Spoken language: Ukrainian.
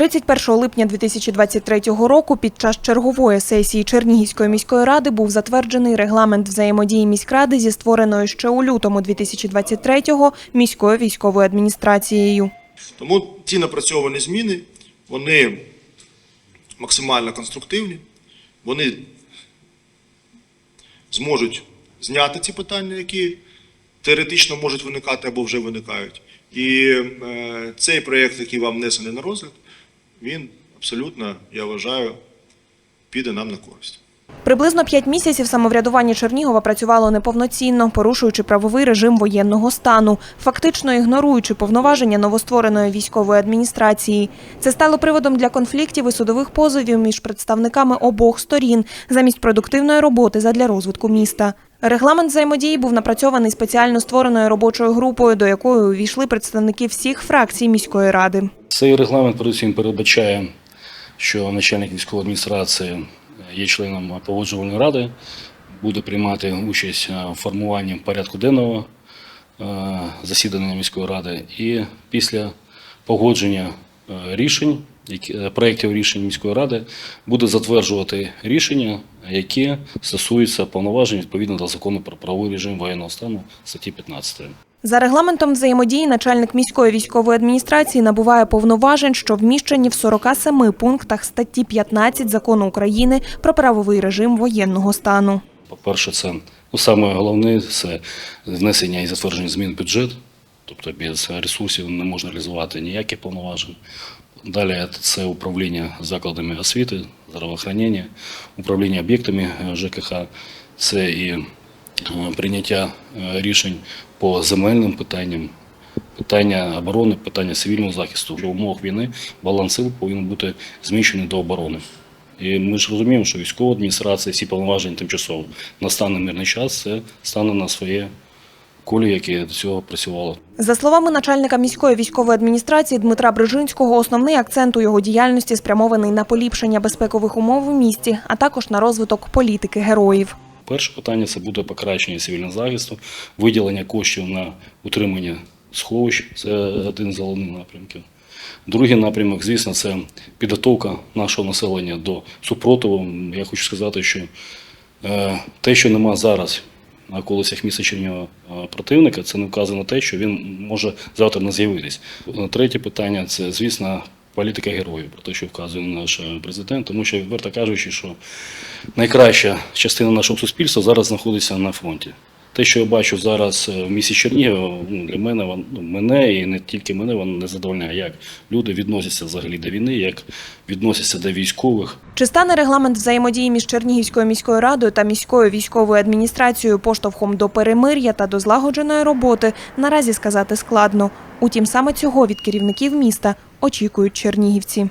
31 липня 2023 року під час чергової сесії Чернігівської міської ради був затверджений регламент взаємодії міськради зі створеною ще у лютому 2023-го міською військовою адміністрацією. Тому ті напрацьовані зміни, вони максимально конструктивні, вони зможуть зняти ці питання, які теоретично можуть виникати або вже виникають. І е, цей проєкт, який вам внесений на розгляд, він абсолютно, я вважаю, піде нам на користь. Приблизно п'ять місяців самоврядування Чернігова працювало неповноцінно, порушуючи правовий режим воєнного стану, фактично ігноруючи повноваження новоствореної військової адміністрації. Це стало приводом для конфліктів і судових позовів між представниками обох сторін замість продуктивної роботи задля розвитку міста. Регламент взаємодії був напрацьований спеціально створеною робочою групою, до якої увійшли представники всіх фракцій міської ради. Цей регламент передусім передбачає, що начальник військової адміністрації є членом погоджувальної ради, буде приймати участь у формуванні порядку денного е, засідання міської ради і після погодження е, рішень, е, проєктів рішень міської ради, буде затверджувати рішення, які стосуються повноважень відповідно до закону про правовий режим воєнного стану статті 15. За регламентом взаємодії начальник міської військової адміністрації набуває повноважень, що вміщені в 47 пунктах статті 15 закону України про правовий режим воєнного стану. По-перше, це ну, саме головне це внесення і затвердження змін в бюджет, тобто без ресурсів не можна реалізувати ніяких повноважень. Далі це управління закладами освіти, здравоохранення, управління об'єктами е, ЖКХ, це і прийняття е, рішень по земельним питанням, питання оборони, питання цивільного захисту. В умовах війни баланс сил повинен бути зміщений до оборони. І ми ж розуміємо, що військова адміністрація, всі повноваження тимчасово настаний мирний час, це стане на своє колі, яке до цього працювало. За словами начальника міської військової адміністрації Дмитра Брижинського, основний акцент у його діяльності спрямований на поліпшення безпекових умов у місті, а також на розвиток політики героїв. Перше питання це буде покращення цивільного захисту, виділення коштів на утримання сховищ. Це один з головних напрямків. Другий напрямок, звісно, це підготовка нашого населення до супротиву. Я хочу сказати, що е, те, що нема зараз на околицях міста Чернігова е, противника, це не вказує на те, що він може завтра не з'явитись. Е, Третє питання це, звісно, політика героїв, про те, що вказує наш е, президент, тому що, відверто кажучи, що найкраща частина нашого суспільства зараз знаходиться на фронті. Те, що я бачу зараз е, в місті Чернігів, ну, для мене ну, мене і не тільки мене, воно не задовольняє, як люди відносяться взагалі до війни, як відносяться до військових. Чи стане регламент взаємодії між Чернігівською міською радою та міською військовою адміністрацією поштовхом до перемир'я та до злагодженої роботи, наразі сказати складно. Утім, саме цього від керівників міста очікують чернігівці.